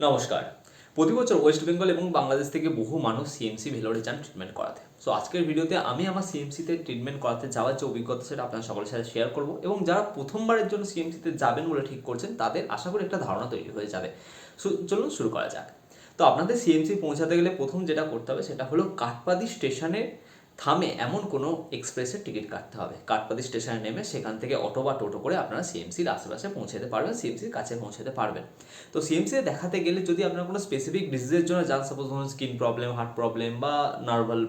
নমস্কার। প্রতি বছর ওয়েস্ট বেঙ্গল এবং বাংলাদেশ থেকে বহু মানুষ সিএমসি ভেলোরে যান ট্রিটমেন্ট করাতে। সো আজকের ভিডিওতে আমি আমার সিএমসিতে ট্রিটমেন্ট করাতে যাওয়ার যে অভিজ্ঞতা সেটা আপনার সকলের সাথে শেয়ার করব এবং যারা প্রথমবারের জন্য সিএমসিতে যাবেন বলে ঠিক করছেন, তাদের আশা করি একটা ধারণা তৈরি হয়ে যাবে। সো- চলুন শুরু করা যাক। তো আপনাদের সিএমসি পৌঁছাতে গেলে প্রথম যেটা করতে হবে সেটা হলো কাঠপাদি স্টেশনে থামে এমন কোনো এক্সপ্রেসের টিকিট কাটতে হবে। কাঠপাদি স্টেশনে নেমে সেখান থেকে অটো বা টোটো করে আপনারা সিএমসির আশেপাশে পৌঁছাতে পারবেন সিএমসির কাছে পৌঁছাতে পারবেন। তো সিএমসি দেখাতে গেলে যদি আপনার কোনো স্পেসিফিক ডিজিজের জন্য যান সাপোজ ধরুন স্কিন প্রবলেম হার্ট প্রবলেম বা নার্ভাল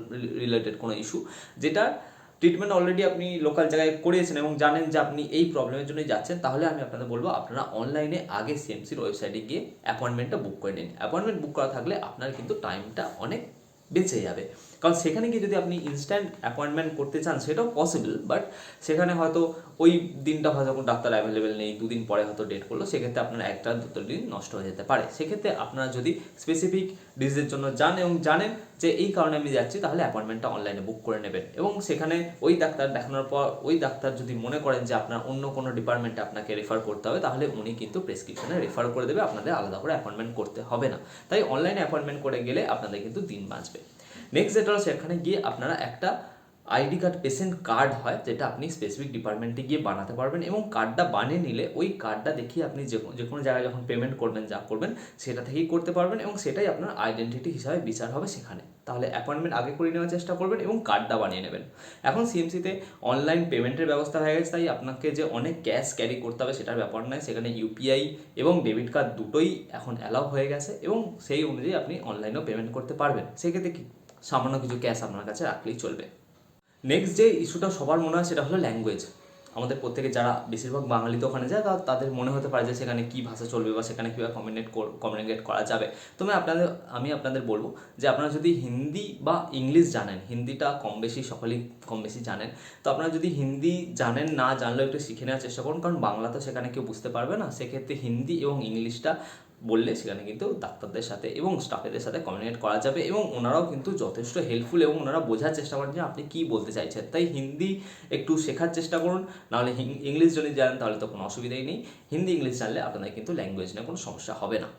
রিলেটেড কোনো ইস্যু যেটা ট্রিটমেন্ট অলরেডি আপনি লোকাল জায়গায় করিয়েছেন এবং জানেন যে আপনি এই প্রবলেমের জন্যই যাচ্ছেন, তাহলে আমি আপনাদের বলব আপনারা অনলাইনে আগে সিএমসির ওয়েবসাইটে গিয়ে অ্যাপয়েন্টমেন্টটা বুক করে নিন। অ্যাপয়েন্টমেন্ট বুক করা থাকলে আপনার কিন্তু টাইমটা অনেক বেঁচে যাবে। কারণ সেখানে গিয়ে যদি আপনি ইনস্ট্যান্ট অ্যাপয়েন্টমেন্ট করতে চান, সেটাও পসিবল বাট সেখানে হয়তো ওই দিনটা হয়তো কোনো ডাক্তার অ্যাভেলেবেল নেই, দুদিন পরে হয়তো ডেট করল, সেক্ষেত্রে আপনার একটা দুটো দিন নষ্ট হয়ে যেতে পারে। সেক্ষেত্রে আপনারা যদি স্পেসিফিক ডিজিজের জন্য যান এবং জানেন যে এই কারণে আমি যাচ্ছি, তাহলে অ্যাপয়েন্টমেন্টটা অনলাইনে বুক করে নেবেন। এবং সেখানে ওই ডাক্তার দেখানোর পর ওই ডাক্তার যদি মনে করেন যে আপনার অন্য কোনো ডিপার্টমেন্টে আপনাকে রেফার করতে হবে, তাহলে উনি কিন্তু প্রেসক্রিপশনে রেফার করে দেবে, আপনাদের আলাদা করে অ্যাপয়েন্টমেন্ট করতে হবে না। তাই অনলাইনে অ্যাপয়েন্টমেন্ট করে গেলে আপনাদের কিন্তু দিন বাঁচবে। নেক্সট যেটা হলো সেখানে গিয়ে আপনারা একটা আইডি কার্ড পেশেন্ট কার্ড হয়, যেটা আপনি স্পেসিফিক ডিপার্টমেন্টে গিয়ে বানাতে পারবেন এবং কার্ডটা বানিয়ে নিলে ওই কার্ডটা দেখিয়ে আপনি যে যে কোনো জায়গায় যখন পেমেন্ট করবেন, যা করবেন, সেটা থেকেই করতে পারবেন এবং সেটাই আপনার আইডেন্টিটি হিসাবে বিচার হবে সেখানে। তাহলে অ্যাপয়েন্টমেন্ট আগে করে নেওয়ার চেষ্টা করবেন এবং কার্ডটা বানিয়ে নেবেন। এখন সিএমসিতে অনলাইন পেমেন্টের ব্যবস্থা হয়ে গেছে, তাই আপনাকে যে অনেক ক্যাশ ক্যারি করতে হবে সেটার ব্যাপার নয়। সেখানে ইউপিআই এবং ডেবিট কার্ড দুটোই এখন অ্যালাউ হয়ে গেছে এবং সেই অনুযায়ী আপনি অনলাইনেও পেমেন্ট করতে পারবেন। সেক্ষেত্রে কি? সামান্য কিছু ক্যাশ আপনার কাছে রাখলেই চলবে। নেক্সট যে ইস্যুটা সবার মনে হয় সেটা হলো ল্যাঙ্গুয়েজ আমাদের প্রত্যেকে যারা বেশিরভাগ বাঙালি তো ওখানে যায় তাদের মনে হতে পারে যে সেখানে কী ভাষা চলবে বা সেখানে কীভাবে কমিউনিকেট কমিউনিকেট করা যাবে। তো আমি আপনাদের আমি আপনাদের বলব যে আপনারা যদি হিন্দি বা ইংলিশ জানেন, হিন্দিটা কম বেশি সকলেই কম বেশি জানেন, তো আপনারা যদি হিন্দি জানেন, না জানলেও একটু শিখে নেওয়ার চেষ্টা করুন, কারণ বাংলা তো সেখানে কেউ বুঝতে পারবে না। সেক্ষেত্রে হিন্দি এবং ইংলিশটা বললে সেখানে কিন্তু ডাক্তারদের সাথে এবং স্টাফেদের সাথে কমিউনিকেট করা যাবে এবং ওনারাও কিন্তু যথেষ্ট হেল্পফুল এবং ওনারা বোঝার চেষ্টা করেন যে আপনি কী বলতে চাইছেন। তাই হিন্দি একটু শেখার চেষ্টা করুন, নাহলে ইংলিশ যদি জানেন তাহলে তো কোনো অসুবিধাই নেই। হিন্দি, ইংলিশ জানলে আপনাদের কিন্তু ল্যাঙ্গুয়েজ নিয়ে কোনো সমস্যা হবে না।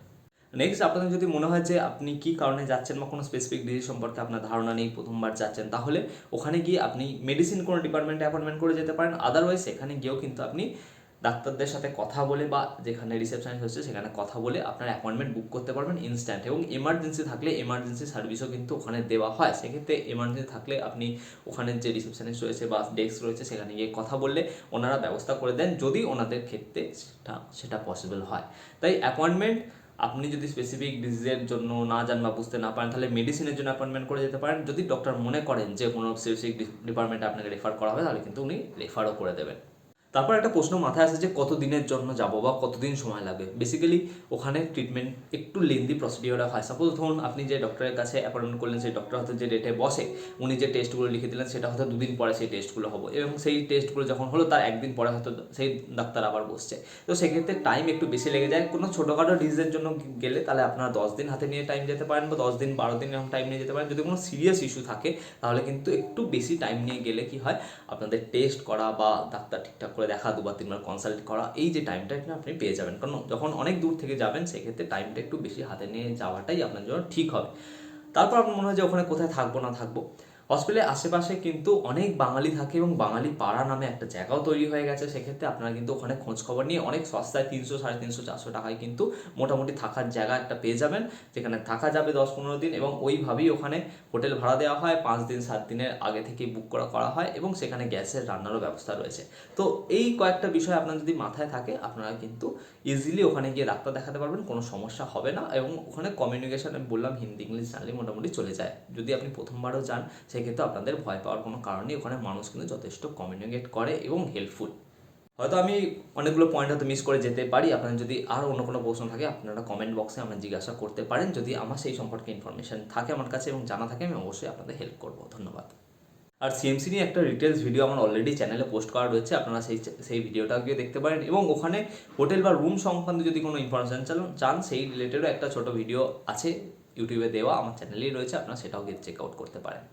নেক্সট আপনাদের যদি মনে হয় যে আপনি কী কারণে যাচ্ছেন বা কোনো স্পেসিফিক ডিজিজ সম্পর্কে আপনার ধারণা নেই, প্রথমবার যাচ্ছেন, তাহলে ওখানে গিয়ে আপনি মেডিসিন কোনো ডিপার্টমেন্টে অ্যাপয়েন্টমেন্ট করে যেতে পারেন। আদারওয়াইজ সেখানে গিয়েও কিন্তু আপনি ডাক্তারদের সাথে কথা বলে বা যেখানে রিসেপশনিস্ট হচ্ছে সেখানে কথা বলে আপনার অ্যাপয়েন্টমেন্ট বুক করতে পারবেন ইনস্ট্যান্ট এবং এমার্জেন্সি থাকলে এমার্জেন্সি সার্ভিসও কিন্তু ওখানে দেওয়া হয়। সেক্ষেত্রে এমার্জেন্সি থাকলে আপনি ওখানে যে রিসেপশনিস্ট রয়েছে বা ডেস্ক রয়েছে সেখানে গিয়ে কথা বললে ওনারা ব্যবস্থা করে দেন যদি ওনাদের ক্ষেত্রে সেটা সেটা পসিবল হয়। তাই অ্যাপয়েন্টমেন্ট আপনি যদি স্পেসিফিক ডিজিজের জন্য না যান বা বুঝতে না পারেন, তাহলে মেডিসিনের জন্য অ্যাপয়েন্টমেন্ট করে যেতে পারেন। যদি ডক্টর মনে করেন যে কোনো স্পেসিফিক ডিপার্টমেন্টে আপনাকে রেফার করা হবে, তাহলে কিন্তু উনি রেফারও করে দেবেন। তারপর একটা প্রশ্ন মাথায় আসে যে কত দিনের জন্য যাব বা কতদিন সময় লাগবে বেসিক্যালি ওখানে ট্রিটমেন্ট একটু লেন্দি প্রসিডিওর হয়। সাপোজ ধরুন, আপনি যে ডক্টরের কাছে অ্যাপয়েন্টমেন্ট করলেন, সেই ডক্টর হয়তো যে ডেটে বসে, উনি যে টেস্টগুলো লিখে দিলেন, সেটা হয়তো দুদিন পরে সেই টেস্টগুলো হবে। এবং সেই টেস্টগুলো যখন হলো, তার একদিন পরে হয়তো সেই ডাক্তার আবার বসছে। তো সেক্ষেত্রে টাইম একটু বেশি লেগে যায়। কোনো ছোটোখাটো ডিজিজের জন্য গেলে তাহলে আপনারা দশ দিন হাতে নিয়ে টাইম যেতে পারেন বা দশ দিন, বারো দিন এরকম টাইম নিয়ে যেতে পারেন। যদি কোনো সিরিয়াস ইস্যু থাকে, তাহলে কিন্তু একটু বেশি টাইম নিয়ে গেলে কি হয়, আপনাদের টেস্ট করা বা ডাক্তার ঠিকঠাক করে দেখা, দুবার, তিনবার কনসাল্ট করা, এই যে টাইমটা এখানে আপনি পেয়ে যাবেন। কারণ যখন অনেক দূর থেকে যাবেন, সেক্ষেত্রে টাইমটা একটু বেশি হাতে নিয়ে যাওয়াটাই আপনার জন্য ঠিক হবে। তারপর আপনার মনে হয় যে ওখানে কোথায় থাকব, না থাকব? হসপিটালের আশেপাশে কিন্তু অনেক বাঙালি থাকে এবং বাঙালি পাড়া নামে একটা জায়গাও তৈরি হয়ে গেছে। সেক্ষেত্রে আপনারা কিন্তু ওখানে খোঁজ খবর নিয়ে অনেক সস্তায় তিনশো, সাড়ে তিনশো, চারশো টাকায় কিন্তু মোটামুটি থাকার জায়গা একটা পেয়ে যাবেন। যেখানে থাকা যাবে দশ পনেরো দিন এবং ওইভাবেই ওখানে হোটেল ভাড়া দেওয়া হয়। পাঁচ দিন, সাত দিনের আগে থেকে বুক করা করা হয় এবং সেখানে গ্যাসের রান্নারও ব্যবস্থা রয়েছে। তো এই কয়েকটা বিষয় আপনার যদি মাথায় থাকে, আপনারা কিন্তু ইজিলি ওখানে গিয়ে ডাক্তার দেখাতে পারবেন, কোনো সমস্যা হবে না এবং ওখানে কমিউনিকেশন আমি বললাম, হিন্দি, ইংলিশ জানলে মোটামুটি চলে যায়। যদি আপনি প্রথমবারও যান সেক্ষেত্রে আপনাদের ভয় পাওয়ার কোনো কারণ নেই। ওখানে মানুষ কিন্তু যথেষ্ট কমিউনিকেট করে এবং হেল্পফুল হয়তো আমি অনেকগুলো পয়েন্ট হয়তো মিস করে যেতে পারি। আপনার যদি আর অন্য কোনো প্রশ্ন থাকে, আপনারা কমেন্ট বক্সে আমার জিজ্ঞাসা করতে পারেন। যদি আমার সেই সম্পর্কে ইনফরমেশন থাকে আমার কাছে এবং জানা থাকে, আমি অবশ্যই আপনাদের হেল্প করব। ধন্যবাদ। আর সিএমসি নিয়ে একটা ডিটেলস ভিডিও আমার অলরেডি চ্যানেলে পোস্ট করা রয়েছে। আপনারা সেই সেই ভিডিওটা গিয়ে দেখতে পারেন। এবং ওখানে হোটেল বা রুম সংক্রান্ত যদি কোনো ইনফরমেশান চান, সেই রিলেটেডও একটা ছোট ভিডিও আছে ইউটিউবে দেওয়া। আমার চ্যানেলেই রয়েছে। আপনারা সেটাও গিয়ে চেক আউট করতে পারেন।